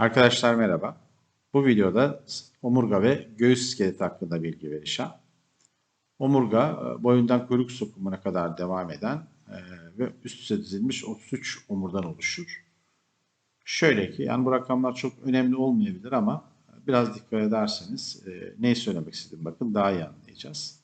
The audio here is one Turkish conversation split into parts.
Arkadaşlar merhaba. Bu videoda omurga ve göğüs iskeleti hakkında bilgi vereceğim. Omurga e, boyundan kuyruk sokumuna kadar devam eden e, ve üst üste dizilmiş 33 omurdan oluşur. Şöyle ki yani bu rakamlar çok önemli olmayabilir ama biraz dikkat ederseniz e, neyi söylemek istedim bakın daha iyi anlayacağız.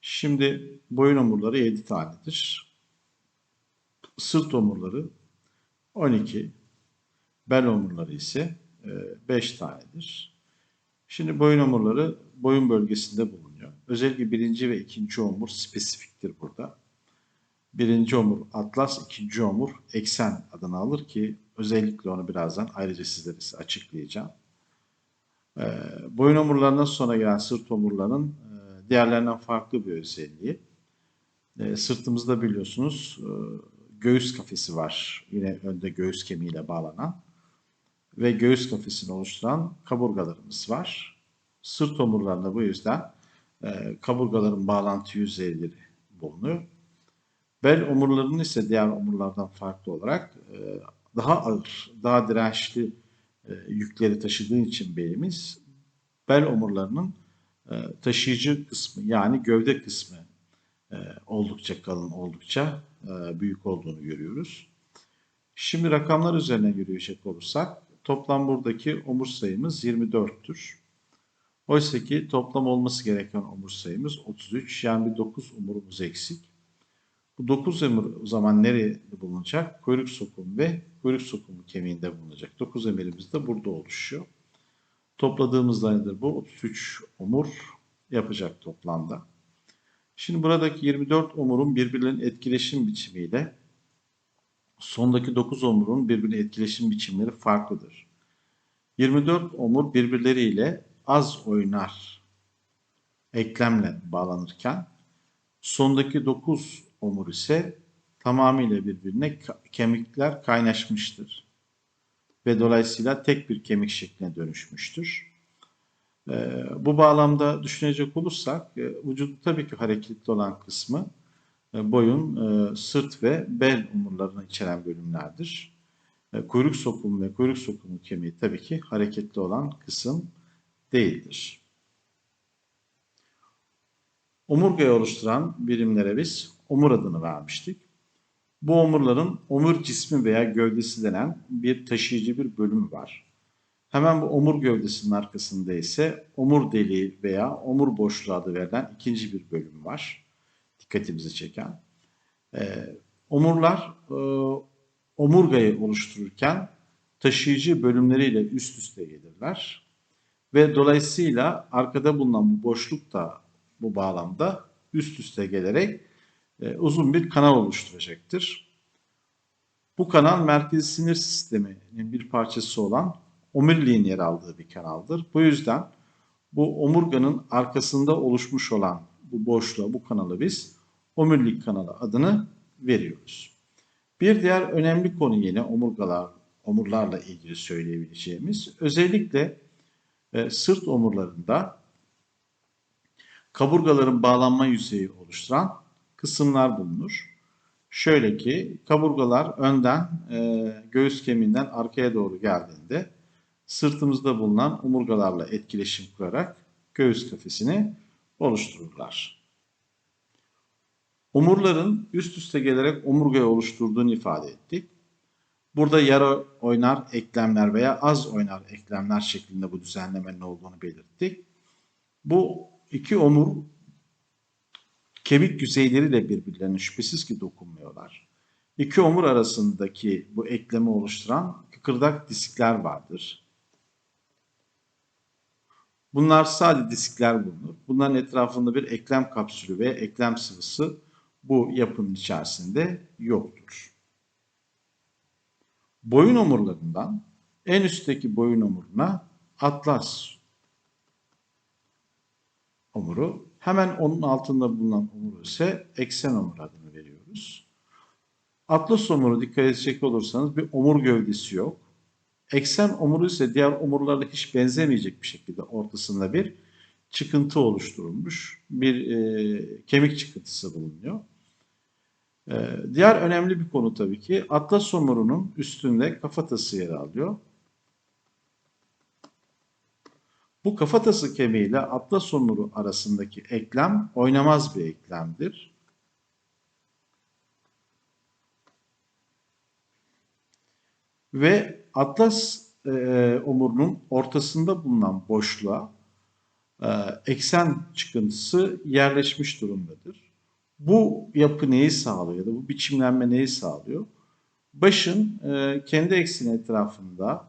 Şimdi boyun omurları 7 tanedir. Sırt omurları 12, Bel omurları ise 5 tanedir. Şimdi boyun omurları boyun bölgesinde bulunuyor. Özellikle birinci ve ikinci omur spesifiktir burada. Birinci omur atlas, ikinci omur eksen adını alır ki özellikle onu birazdan ayrıca sizlere açıklayacağım. Ee, boyun omurlarından sonra gelen sırt omurlarının e, diğerlerinden farklı bir özelliği. E, sırtımızda biliyorsunuz e, göğüs kafesi var. Yine önde göğüs kemiğiyle bağlanan ve göğüs kafesini oluşturan kaburgalarımız var. Sırt omurlarında bu yüzden e, kaburgaların bağlantı yüzeyleri bulunuyor. Bel omurlarının ise diğer omurlardan farklı olarak e, daha ağır, daha dirençli e, yükleri taşıdığı için belimiz bel omurlarının e, taşıyıcı kısmı yani gövde kısmı e, oldukça kalın, oldukça e, büyük olduğunu görüyoruz. Şimdi rakamlar üzerine yürüyecek olursak Toplam buradaki omur sayımız 24'tür. Oysa ki toplam olması gereken omur sayımız 33. Yani bir 9 omurumuz eksik. Bu 9 omur o zaman nereye bulunacak? Kuyruk sokumu ve kuyruk sokumu kemiğinde bulunacak. 9 emirimiz de burada oluşuyor. Topladığımızda nedir bu? 33 omur yapacak toplamda. Şimdi buradaki 24 omurun birbirlerinin etkileşim biçimiyle sondaki 9 omurun birbirine etkileşim biçimleri farklıdır. 24 omur birbirleriyle az oynar eklemle bağlanırken sondaki 9 omur ise tamamıyla birbirine kemikler kaynaşmıştır ve dolayısıyla tek bir kemik şekline dönüşmüştür. Ee, bu bağlamda düşünecek olursak e, vücudun tabii ki hareketli olan kısmı boyun, e, sırt ve bel omurlarını içeren bölümlerdir. E, kuyruk sokumu ve kuyruk sokumu kemiği tabii ki hareketli olan kısım değildir. Omurgayı oluşturan birimlere biz omur adını vermiştik. Bu omurların omur cismi veya gövdesi denen bir taşıyıcı bir bölümü var. Hemen bu omur gövdesinin arkasında ise omur deliği veya omur boşluğu adı verilen ikinci bir bölüm var dikkatimizi çeken. E, omurlar e, omurgayı oluştururken taşıyıcı bölümleriyle üst üste gelirler. Ve dolayısıyla arkada bulunan bu boşluk da bu bağlamda üst üste gelerek e, uzun bir kanal oluşturacaktır. Bu kanal merkezi sinir sisteminin bir parçası olan omuriliğin yer aldığı bir kanaldır. Bu yüzden bu omurganın arkasında oluşmuş olan bu boşluğa, bu kanalı biz omurilik kanalı adını veriyoruz. Bir diğer önemli konu yine omurgalar, omurlarla ilgili söyleyebileceğimiz özellikle e, sırt omurlarında kaburgaların bağlanma yüzeyi oluşturan kısımlar bulunur. Şöyle ki kaburgalar önden e, göğüs kemiğinden arkaya doğru geldiğinde sırtımızda bulunan omurgalarla etkileşim kurarak göğüs kafesini oluştururlar. Omurların üst üste gelerek omurgayı oluşturduğunu ifade ettik. Burada yarı oynar eklemler veya az oynar eklemler şeklinde bu düzenlemenin olduğunu belirttik. Bu iki omur kemik yüzeyleriyle birbirlerine şüphesiz ki dokunmuyorlar. İki omur arasındaki bu eklemi oluşturan kıkırdak diskler vardır. Bunlar sadece diskler bulunur. Bunların etrafında bir eklem kapsülü ve eklem sıvısı bu yapının içerisinde yoktur. Boyun omurlarından en üstteki boyun omuruna atlas omuru, hemen onun altında bulunan omuru ise eksen omur adını veriyoruz. Atlas omuru dikkat edecek olursanız bir omur gövdesi yok. Eksen omuru ise diğer omurlarla hiç benzemeyecek bir şekilde ortasında bir çıkıntı oluşturulmuş. Bir e, kemik çıkıntısı bulunuyor. Ee, diğer önemli bir konu tabii ki atlas omurunun üstünde kafatası yer alıyor. Bu kafatası kemiği ile atlas omuru arasındaki eklem oynamaz bir eklemdir. Ve atlas e, omurunun ortasında bulunan boşluğa e, eksen çıkıntısı yerleşmiş durumdadır. Bu yapı neyi sağlıyor ya da bu biçimlenme neyi sağlıyor? Başın e, kendi ekseni etrafında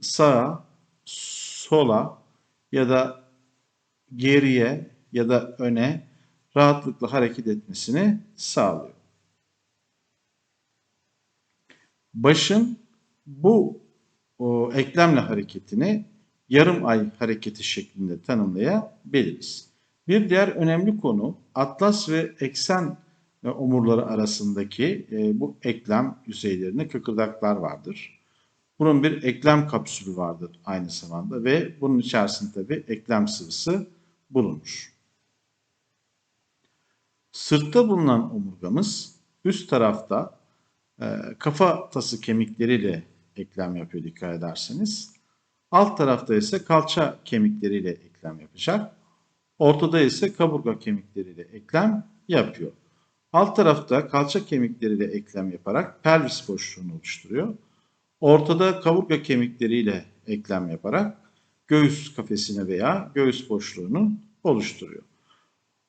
sağa, sola ya da geriye ya da öne rahatlıkla hareket etmesini sağlıyor. Başın bu o, eklemle hareketini yarım ay hareketi şeklinde tanımlayabiliriz. Bir diğer önemli konu atlas ve eksen e, omurları arasındaki e, bu eklem yüzeylerinde kıkırdaklar vardır. Bunun bir eklem kapsülü vardır aynı zamanda ve bunun içerisinde tabi eklem sıvısı bulunur. Sırtta bulunan omurgamız üst tarafta e, kafa tası kemikleriyle eklem yapıyor dikkat ederseniz. Alt tarafta ise kalça kemikleriyle eklem yapacak. Ortada ise kaburga kemikleriyle eklem yapıyor. Alt tarafta kalça kemikleriyle eklem yaparak pelvis boşluğunu oluşturuyor. Ortada kaburga kemikleriyle eklem yaparak göğüs kafesini veya göğüs boşluğunu oluşturuyor.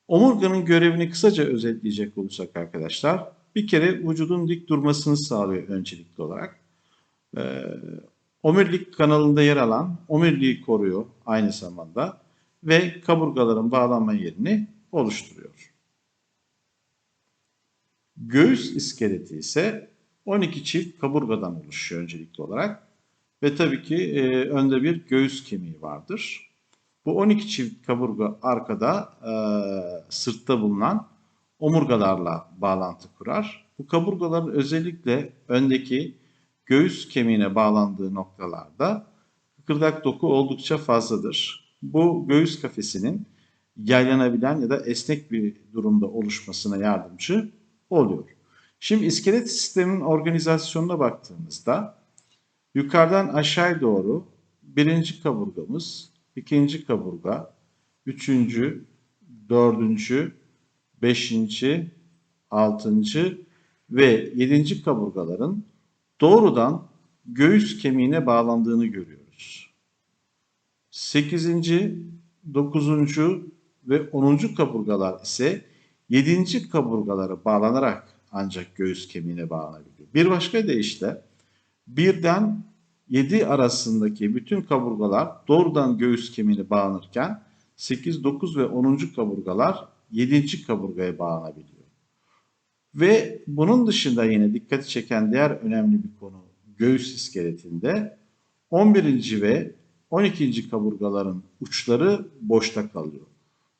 Omurganın görevini kısaca özetleyecek olursak arkadaşlar, bir kere vücudun dik durmasını sağlıyor öncelikli olarak. Ee, omurilik kanalında yer alan omuriliği koruyor aynı zamanda ve kaburgaların bağlanma yerini oluşturuyor. Göğüs iskeleti ise 12 çift kaburgadan oluşuyor öncelikli olarak. Ve tabii ki e, önde bir göğüs kemiği vardır. Bu 12 çift kaburga arkada e, sırtta bulunan omurgalarla bağlantı kurar. Bu kaburgaların özellikle öndeki göğüs kemiğine bağlandığı noktalarda kıkırdak doku oldukça fazladır. Bu göğüs kafesinin yaylanabilen ya da esnek bir durumda oluşmasına yardımcı oluyor. Şimdi iskelet sistemin organizasyonuna baktığımızda yukarıdan aşağı doğru birinci kaburgamız, ikinci kaburga, üçüncü, dördüncü, beşinci, altıncı ve yedinci kaburgaların doğrudan göğüs kemiğine bağlandığını görüyoruz. Sekizinci, dokuzuncu ve onuncu kaburgalar ise yedinci kaburgalara bağlanarak ancak göğüs kemiğine bağlanabiliyor. Bir başka deyişle birden 7 arasındaki bütün kaburgalar doğrudan göğüs kemiğine bağlanırken 8, 9 ve 10. kaburgalar 7. kaburgaya bağlanabiliyor. Ve bunun dışında yine dikkati çeken diğer önemli bir konu göğüs iskeletinde 11. ve 12. kaburgaların uçları boşta kalıyor.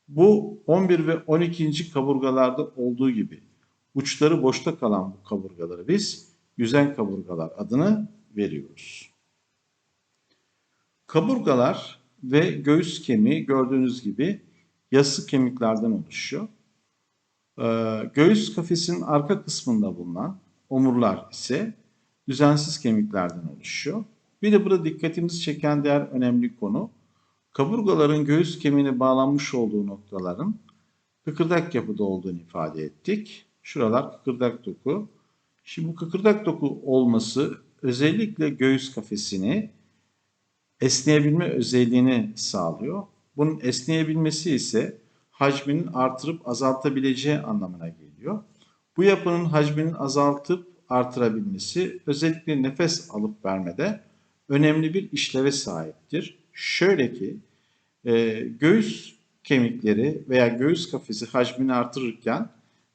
Bu 11 ve 12. kaburgalarda olduğu gibi uçları boşta kalan bu kaburgaları biz yüzen kaburgalar adını veriyoruz. Kaburgalar ve göğüs kemiği gördüğünüz gibi yassı kemiklerden oluşuyor. Ee, göğüs kafesinin arka kısmında bulunan omurlar ise düzensiz kemiklerden oluşuyor. Bir de burada dikkatimizi çeken diğer önemli konu kaburgaların göğüs kemiğine bağlanmış olduğu noktaların kıkırdak yapıda olduğunu ifade ettik. Şuralar kıkırdak doku. Şimdi bu kıkırdak doku olması özellikle göğüs kafesini esneyebilme özelliğini sağlıyor. Bunun esneyebilmesi ise hacminin artırıp azaltabileceği anlamına geliyor. Bu yapının hacminin azaltıp artırabilmesi özellikle nefes alıp vermede önemli bir işleve sahiptir. Şöyle ki e, göğüs kemikleri veya göğüs kafesi hacmini artırırken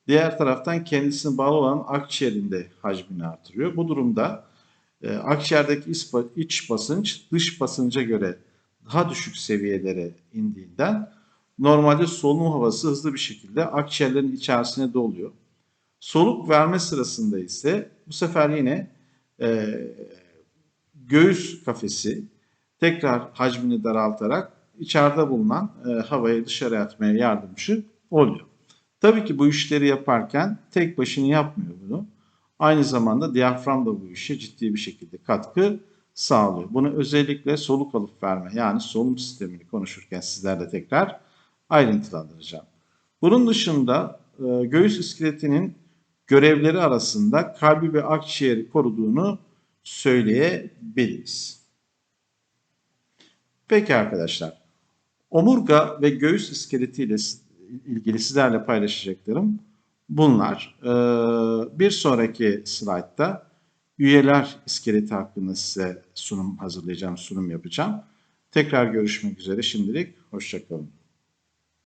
Diğer taraftan kendisine bağlı olan akciğerinde hacmini artırıyor. Bu durumda e, akciğerdeki iç basınç dış basınca göre daha düşük seviyelere indiğinden normalde solunum havası hızlı bir şekilde akciğerlerin içerisine doluyor. Soluk verme sırasında ise bu sefer yine e, göğüs kafesi tekrar hacmini daraltarak içeride bulunan e, havayı dışarı atmaya yardımcı oluyor. Tabii ki bu işleri yaparken tek başına yapmıyor bunu. Aynı zamanda diyafram da bu işe ciddi bir şekilde katkı sağlıyor. Bunu özellikle soluk alıp verme yani solunum sistemini konuşurken sizlerle tekrar ayrıntılandıracağım. Bunun dışında e, göğüs iskeletinin görevleri arasında kalbi ve akciğeri koruduğunu söyleyebiliriz. Peki arkadaşlar, omurga ve göğüs iskeleti ile ilgili sizlerle paylaşacaklarım bunlar. Ee, bir sonraki slaytta üyeler iskeleti hakkında size sunum hazırlayacağım, sunum yapacağım. Tekrar görüşmek üzere şimdilik, hoşçakalın.